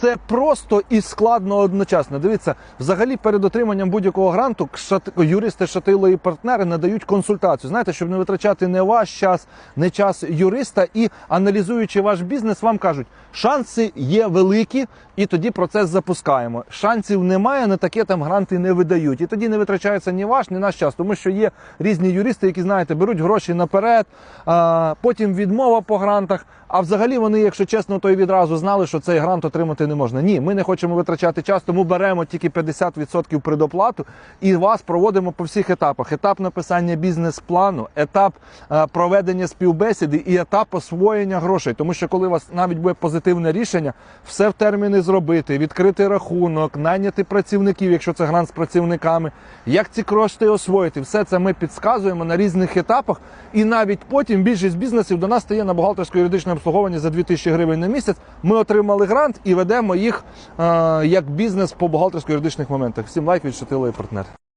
Це просто і складно одночасно. Дивіться, взагалі перед отриманням будь-якого гранту юристи шатило і партнери надають консультацію. Знаєте, щоб не витрачати не ваш час, не час юриста, і аналізуючи ваш бізнес, вам кажуть, шанси є великі, і тоді процес запускаємо. Шансів немає, на таке там гранти не видають. І тоді не витрачається ні ваш, ні наш час, тому що є різні юристи, які знаєте, беруть гроші наперед, а, потім відмова по грантах. А взагалі вони, якщо чесно, то й відразу знали, що цей грант отримати не можна. Ні, ми не хочемо витрачати час, тому беремо тільки 50% предоплату і вас проводимо по всіх етапах: етап написання бізнес-плану, етап е, проведення співбесіди і етап освоєння грошей. Тому що коли у вас навіть буде позитивне рішення, все в терміни зробити, відкрити рахунок, найняти працівників, якщо це грант з працівниками, як ці кошти освоїти, все це ми підказуємо на різних етапах. І навіть потім більшість бізнесів до нас стає на бухгалтерсько-юридичне обслуговування за 2000 гривень на місяць. Ми отримали грант і ведемо їх е, як бізнес по бухгалтерсько-юридичних моментах. Всім лайк відчутили і партнер.